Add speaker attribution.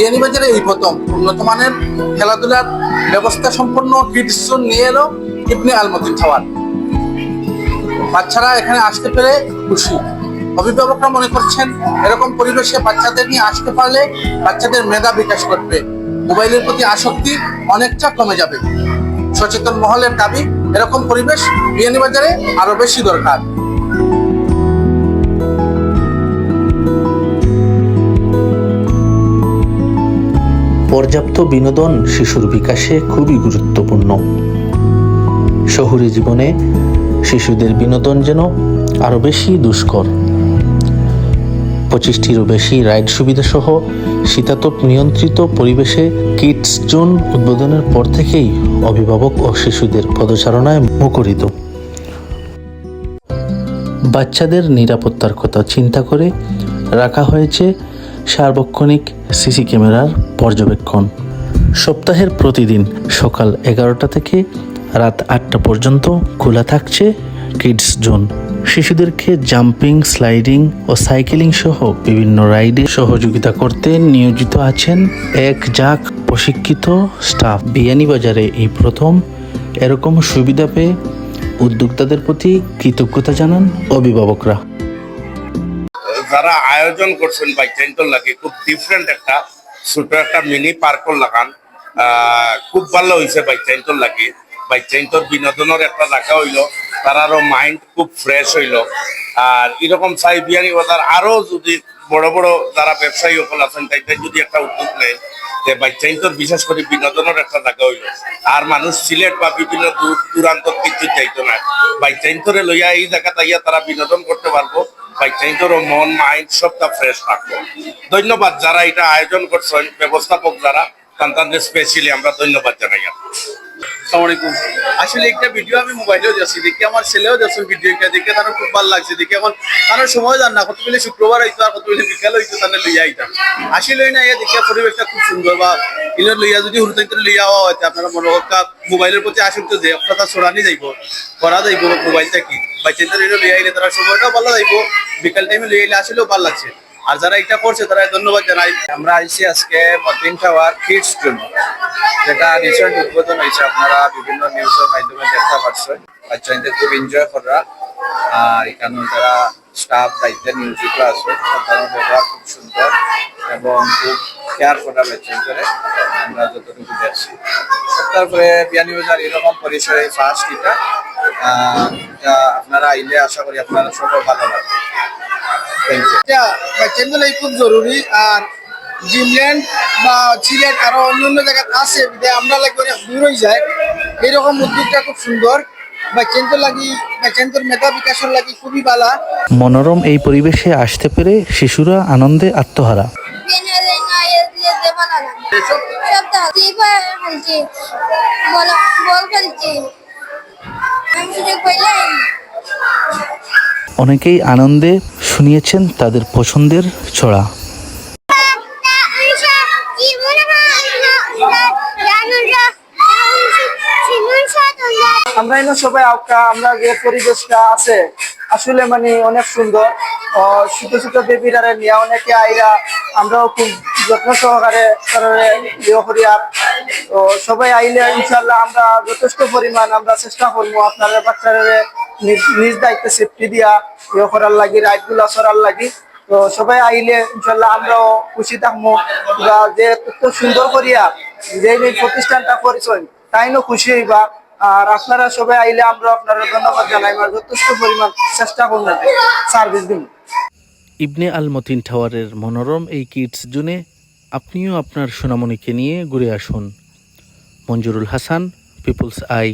Speaker 1: বিয়ানীবাজারে এই প্রথম। উন্নত মানের খেলাধুলার ব্যবস্থা সম্পন্ন কিডস নিয়ে এলো ইবনে আলমদিন টাওয়ার বাচ্চারা এখানে আসতে পেরে খুশি। অভিভাবকরা মনে করছেন, এরকম পরিবেশে বাচ্চাদের নিয়ে আসতে পারলে বাচ্চাদের মেধা বিকাশ করবে মোবাইলের প্রতি আসক্তি অনেকটা কমে যাবে। সচেতন মহলের দাবি, এরকম পরিবেশ বিয়ানীবাজারে আরও বেশি দরকার।
Speaker 2: পর্যাপ্ত বিনোদন শিশুর বিকাশে খুবই গুরুত্বপূর্ণ। শহুরে জীবনে শিশুদের বিনোদন যেন আরও বেশি দুষ্কর। পঁচিশটিরও বেশি রাইড সুবিধা সহ শীতাতপ নিয়ন্ত্রিত পরিবেশে কিডস জোন উদ্বোধনের পর থেকেই অভিভাবক ও শিশুদের পদচারণায় মুখরিত। বাচ্চাদের নিরাপত্তার কথা চিন্তা করে রাখা হয়েছে সার্বক্ষণিক সিসি ক্যামেরার পর্যবেক্ষণ। সপ্তাহের প্রতিদিন সকাল এগারোটা থেকে রাত আটটা পর্যন্ত খোলা থাকছে কিডস জোন। শিশুদেরকে জাম্পিং, স্লাইডিং ও সাইকেলিং সহ বিভিন্ন রাইডে সহযোগিতা করতে নিয়োজিত আছেন এক যাক প্রশিক্ষিত স্টাফ। বিয়ানীবাজারে এই প্রথম এরকম সুবিধা পেয়ে উদ্যোক্তাদের প্রতি কৃতজ্ঞতা জানান অভিভাবকরা।
Speaker 3: যারা আয়োজন করছেন বাইচাইন্তর লাগে, খুব ডিফারেন্ট একটা, ছোট একটা মিনি পার্কর লাগান। খুব ভালো হয়েছে বাইচাইন্তর লাগে। বাইচাইন্তর বিনোদনের একটা জায়গা হইল তারারও মাইন্ড খুব ফ্রেশ হইল। আর এরকম চাই বিয়ানি বাজার আরও যদি বড় বড় যারা ব্যবসায়ী সকল আছেন তাই যদি একটা উদ্যোগ নেয় যে বিশেষ করে বিনোদনের একটা জায়গা হইল। আর মানুষ সিলেট বা বিভিন্ন দূর, দূরান্ত কিছু যাইতো না। বাইচাইন্তরে লইয়া এই জায়গা তাইয়া তারা বিনোদন করতে পারব। বাইচাইন্তরও মন, মাইন্ড সবটা ফ্রেশ থাকব। ধন্যবাদ যারা এটা আয়োজন করছেন, ব্যবস্থাপক যারা তাদের স্পেশালি আমরা ধন্যবাদ জানাই
Speaker 4: আসসালামাইকুম আসলে একটা ভিডিও আমি মোবাইলেও যাচ্ছি দেখি আমার ছেলেও যাচ্ছেন ভিডিওটা দেখে তার খুব ভালো লাগছে, দেখি এখন তার সময় জান না কত বেলে শুক্রবার হইতো আর কত বেলে বিকাল হইতো তাহলে লইয়া আইতাম। আসলে না ইয়া দেখে পরিবেশটা খুব সুন্দর বা ইলের লইয়া যদি হুরুতাইতে লইয়া হওয়া হয়তো আপনারা মনে হকা মোবাইলের প্রতি আসক্ত যে ছড়ানি যাইব, করা যাইব, মোবাইলটা কি? বাচ্চাদের এটা লইয়া আইলে তারা সময়টাও ভালো যাইব, বিকাল টাইমে লইয়া আইলে আসলেও ভালো লাগছে। আর যারা এটা করছে, তারা ধন্যবাদ জানাই।
Speaker 5: আমরা আইসি আজকে মতিন টাওয়ার কিডস জন্য যেটা রিসেন্ট উদ্বোধন হয়েছে। আপনারা বিভিন্ন নিউজের মাধ্যমে দেখতে পাচ্ছেন। বাচ্চাদের খুব এনজয় করা। আর এখানে যারা স্টাফ দায়িত্বে নিয়োজিত আছে তাদের ব্যবহার খুব সুন্দর এবং খুব কেয়ার করা বাচ্চাদের। আমরা যতটুকু দেখছি। তারপরে বিয়ানি বাজার এরকম পরিসরে ফার্স্ট এটা আপনারা আইলে আশা করি আপনারা সবাই ভালো লাগবে।
Speaker 4: খুব জরুরি আর জিমল্যান্ড বা সিলেট আরও অন্যান্য জায়গা আছে আমরা লাগে অনেক দূর হয়ে যায় এরকম উদ্যোগটা খুব সুন্দর বাচ্চাদের বাচ্চাদের মেধা লাগি খুবই ভালো
Speaker 2: মনোরম এই পরিবেশে আসতে পেরে শিশুরা আনন্দে আত্মহারা।
Speaker 6: বল বল
Speaker 2: অনেকেই আনন্দে শুনিয়েছেন তাদের পছন্দের ছড়া
Speaker 7: আমরা এনে সবাই আউকা আমরা যে পরিবেশটা আছে, আসলে মানে অনেক সুন্দর। ছোট ছোট বেবিরারে নিয়ে অনেকে আইরা আমরাও খুব যত্ন সহকারে করি আর সবাই আইলে ইনশাল্লাহ আমরা যথেষ্ট পরিমাণ আমরা চেষ্টা করব আপনারা বাচ্চারে নিজ দায়িত্বে সেফটি দিয়া ইয়ে করার লাগি রাইডগুলা সরার লাগি। তো সবাই আইলে ইনশাল্লাহ আমরাও খুশি থাকব বা যে এত সুন্দর করিয়া যে প্রতিষ্ঠানটা করেছেন, তাইনও খুশি হইবা। আর আপনারা সবাই আইলে আমরা আপনারা ধন্যবাদ জানাই আর যথেষ্ট পরিমাণ চেষ্টা করুন সার্ভিস দিন।
Speaker 2: ইবনে আল মতিন টাওয়ারের মনোরম এই কিডস জুনে আপনিও আপনার সোনামণিকে নিয়ে ঘুরে আসুন। Manjurul Hasan people's I